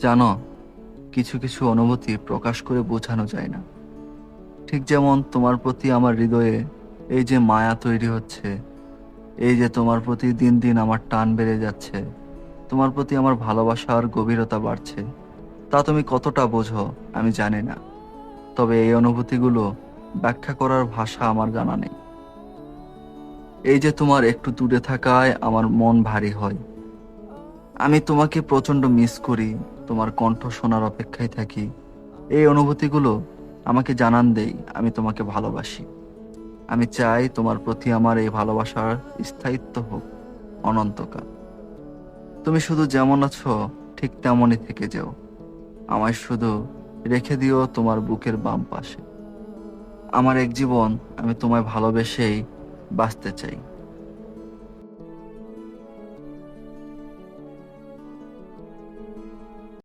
জানো, কিছু কিছু অনুভূতি প্রকাশ করে বোঝানো যায় না। ঠিক যেমন তোমার প্রতি আমার হৃদয়ে এই যে মায়া তৈরি হচ্ছে, এই যে তোমার প্রতি দিন দিন আমার টান বেড়ে যাচ্ছে, তোমার প্রতি আমার ভালোবাসার গভীরতা বাড়ছে, তা তুমি কতটা বোঝো আমি জানি না। তবে এই অনুভূতিগুলো ব্যাখ্যা করার ভাষা আমার জানা নেই। এই যে তোমার একটু দূরে থাকায় আমার মন ভারী হয়। আমি তোমাকে প্রচণ্ড মিস করি, তোমার কণ্ঠ শোনার অপেক্ষায় থাকি। এই অনুভূতিগুলো আমাকে জানান দেই, আমি তোমাকে ভালোবাসি। আমি চাই তোমার প্রতি আমার এই ভালোবাসার স্থায়িত্ব হোক, অনন্তকাল। তুমি শুধু যেমন আছো, ঠিক তেমনই থেকে যাও। আমায় শুধু রেখে দিও তোমার বুকের বাম পাশে। আমার এক জীবন আমি তোমায় ভালোবেসেই বাঁচতে চাই।